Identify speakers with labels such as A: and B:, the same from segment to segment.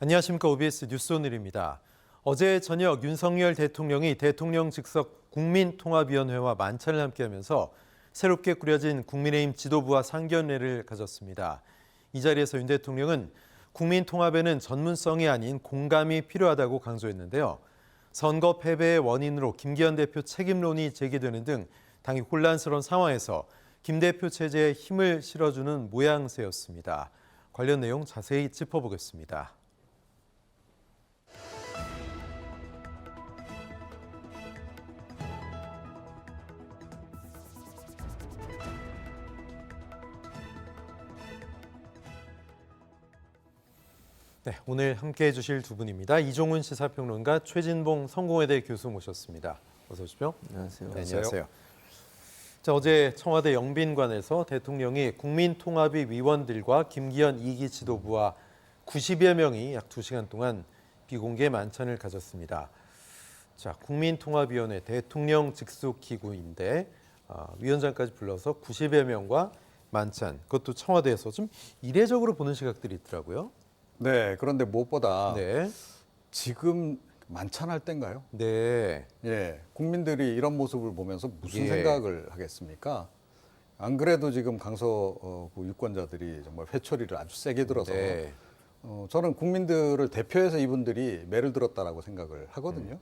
A: 안녕하십니까 OBS 뉴스 오늘입니다. 어제 저녁 윤석열 대통령이 대통령 직속 국민통합위원회와 만찬을 함께하면서 새롭게 꾸려진 국민의힘 지도부와 상견례를 가졌습니다. 이 자리에서 윤 대통령은 국민 통합에는 전문성이 아닌 공감이 필요하다고 강조했는데요. 선거 패배의 원인으로 김기현 대표 책임론이 제기되는 등 당이 혼란스러운 상황에서 김 대표 체제에 힘을 실어주는 모양새였습니다. 관련 내용 자세히 짚어보겠습니다. 네, 오늘 함께해 주실 두 분입니다. 이종훈 시사평론가, 최진봉 성공회대 교수 모셨습니다. 어서 오십시오.
B: 안녕하세요.
A: 네, 안녕하세요. 자, 어제 청와대 영빈관에서 대통령이 국민통합위 위원들과 김기현 2기 지도부와 90여 명이 약 2시간 동안 비공개 만찬을 가졌습니다. 자, 국민통합위원회 대통령 직속 기구인데 어, 위원장까지 불러서 90여 명과 만찬, 그것도 청와대에서 좀 이례적으로 보는 시각들이 있더라고요.
C: 네, 그런데 무엇보다
A: 네,
C: 지금 만찬할 때인가요?
A: 네,
C: 예, 국민들이 이런 모습을 보면서 무슨
A: 예.
C: 생각을 하겠습니까? 안 그래도 지금 강서 어, 그 유권자들이 정말 회초리를 아주 세게 들어서
A: 네.
C: 어, 저는 국민들을 대표해서 이분들이 매를 들었다라고 생각을 하거든요.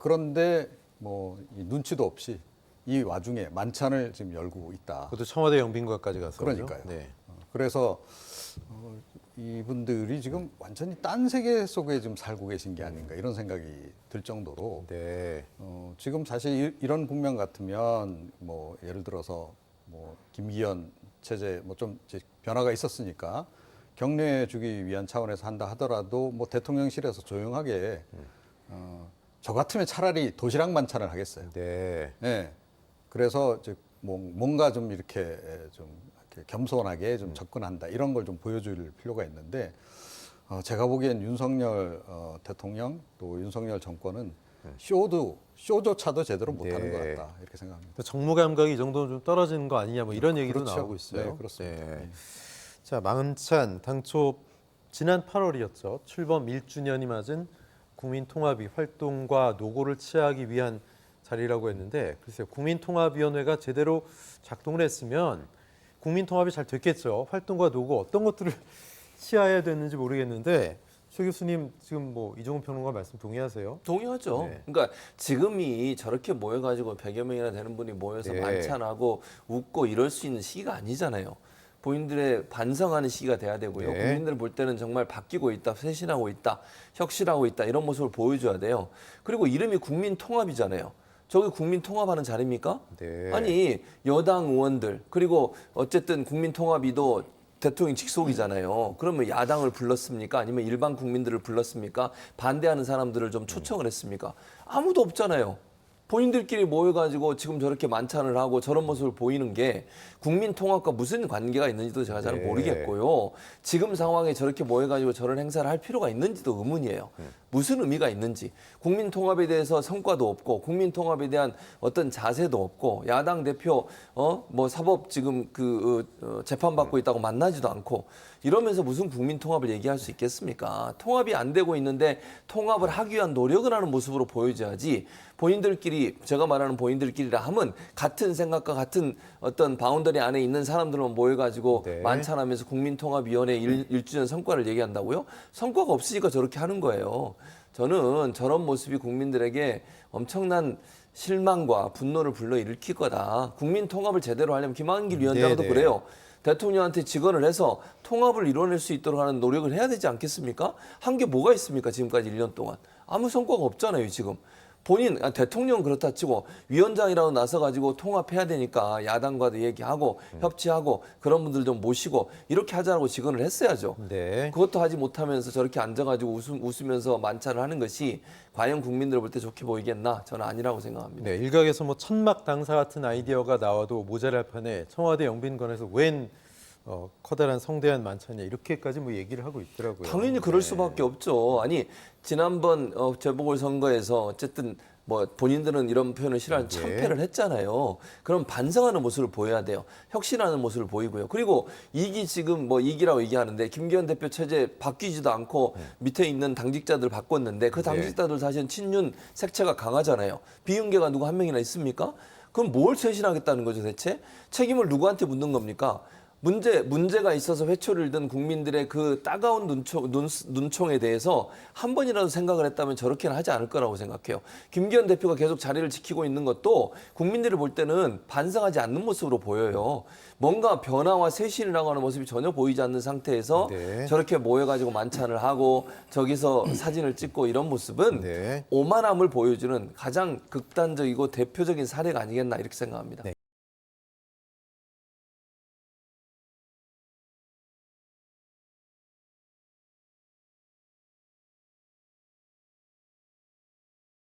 C: 그런데 뭐이 눈치도 없이 이 와중에 만찬을 지금 열고 있다.
A: 그것도 청와대 영빈관까지 가서
C: 그러니까요.
A: 네.
C: 어, 그래서 어, 이분들이 지금 완전히 딴 세계 속에 지금 살고 계신 게 아닌가 이런 생각이 들 정도로
A: 네.
C: 어, 지금 사실 이- 이런 국면 같으면 뭐 예를 들어서 뭐 김기현 체제 뭐 좀 변화가 있었으니까 격려해 주기 위한 차원에서 한다 하더라도 뭐 대통령실에서 조용하게 어, 저 같으면 차라리 도시락 만찬을 하겠어요.
A: 네.
C: 네. 그래서 이제 뭐 뭔가 좀 이렇게 좀 겸손하게 좀 접근한다 이런 걸 좀 보여줄 필요가 있는데 어, 제가 보기엔 윤석열 어, 대통령 또 윤석열 정권은 쇼도 쇼조차도 제대로 못하는
A: 네.
C: 것 같다 이렇게 생각합니다.
A: 그 정무 감각이 이 정도는 좀 떨어지는 거 아니냐 뭐 이런 얘기도
C: 그렇죠.
A: 나오고 있어요.
C: 네, 그렇습니다.
A: 네. 자, 만찬 당초 지난 8월이었죠. 출범 1주년이 맞은 국민통합위 활동과 노고를 취하기 위한 자리라고 했는데 글쎄요. 국민통합위원회가 제대로 작동을 했으면 국민 통합이 잘 됐겠죠. 활동과 노고 어떤 것들을 취해야 되는지 모르겠는데 최 교수님 지금 뭐 이종훈 평론가 말씀 동의하세요?
B: 동의하죠.
A: 네.
B: 그러니까 지금이 저렇게 모여가지고 100여 명이나 되는 분이 모여서
A: 네.
B: 만찬하고 웃고 이럴 수 있는 시기가 아니잖아요. 본인들의 반성하는 시기가 돼야 되고요.
A: 네.
B: 국민들 볼 때는 정말 바뀌고 있다, 쇄신하고 있다, 혁신하고 있다 이런 모습을 보여줘야 돼요. 그리고 이름이 국민 통합이잖아요. 저기 국민 통합하는 자리입니까?
A: 네.
B: 아니 여당 의원들 그리고 어쨌든 국민 통합위도 대통령 직속이잖아요. 그러면 야당을 불렀습니까? 아니면 일반 국민들을 불렀습니까? 반대하는 사람들을 좀 초청을 했습니까? 아무도 없잖아요. 본인들끼리 모여가지고 지금 저렇게 만찬을 하고 저런 모습을 보이는 게 국민 통합과 무슨 관계가 있는지도 제가 잘
A: 네.
B: 모르겠고요. 지금 상황에 저렇게 모여가지고 저런 행사를 할 필요가 있는지도 의문이에요. 무슨 의미가 있는지 국민 통합에 대해서 성과도 없고 국민 통합에 대한 어떤 자세도 없고 야당 대표 어 뭐 사법 지금 그 어, 재판 받고 있다고 만나지도 않고 이러면서 무슨 국민 통합을 얘기할 수 있겠습니까? 통합이 안 되고 있는데 통합을 하기 위한 노력을 하는 모습으로 보여줘야지 본인들끼리 제가 말하는 본인들끼리라 하면 같은 생각과 같은 어떤 바운더리 안에 있는 사람들만 모여가지고
A: 네.
B: 만찬하면서 국민통합위원회 일, 일주년 성과를 얘기한다고요? 성과가 없으니까 저렇게 하는 거예요. 저는 저런 모습이 국민들에게 엄청난 실망과 분노를 불러일으킬 거다. 국민 통합을 제대로 하려면 김한길 위원장도
A: 네네.
B: 그래요. 대통령한테 직언을 해서 통합을 이뤄낼 수 있도록 하는 노력을 해야 되지 않겠습니까? 한 게 뭐가 있습니까? 지금까지 1년 동안. 아무 성과가 없잖아요, 지금. 본인 아, 대통령 그렇다 치고 위원장이라도 나서 가지고 통합해야 되니까 야당과도 얘기하고 협치하고 그런 분들 좀 모시고 이렇게 하자고 직언을 했어야죠.
A: 네.
B: 그것도 하지 못하면서 저렇게 앉아가지고 웃음, 웃으면서 만찬을 하는 것이 과연 국민들 볼 때 좋게 보이겠나? 저는 아니라고 생각합니다.
A: 네, 일각에서 뭐 천막 당사 같은 아이디어가 나와도 모자랄 판에 청와대 영빈관에서 웬 어, 커다란 성대한 만찬이냐 이렇게까지 뭐 얘기를 하고 있더라고요.
B: 당연히 그럴
A: 네.
B: 수밖에 없죠. 아니 지난번 어, 재보궐 선거에서 어쨌든 뭐 본인들은 이런 표현을 싫어하는
A: 예.
B: 참패를 했잖아요. 그럼 반성하는 모습을 보여야 돼요. 혁신하는 모습을 보이고요. 그리고 이기 지금 뭐 이기라고 얘기하는데 김기현 대표 체제 바뀌지도 않고 밑에 있는 당직자들 바꿨는데 그 당직자들 사실은 친윤 색채가 강하잖아요. 비윤계가 누구 한 명이나 있습니까? 그럼 뭘 쇄신하겠다는 거죠 대체? 책임을 누구한테 묻는 겁니까? 문제 문제가 있어서 회초리를 든 국민들의 그 따가운 눈총 눈, 눈총에 대해서 한 번이라도 생각을 했다면 저렇게는 하지 않을 거라고 생각해요. 김기현 대표가 계속 자리를 지키고 있는 것도 국민들이 볼 때는 반성하지 않는 모습으로 보여요. 뭔가 변화와 쇄신을 나가는 모습이 전혀 보이지 않는 상태에서
A: 네.
B: 저렇게 모여가지고 만찬을 하고 저기서 사진을 찍고 이런 모습은
A: 네.
B: 오만함을 보여주는 가장 극단적이고 대표적인 사례가 아니겠나 이렇게 생각합니다.
A: 네.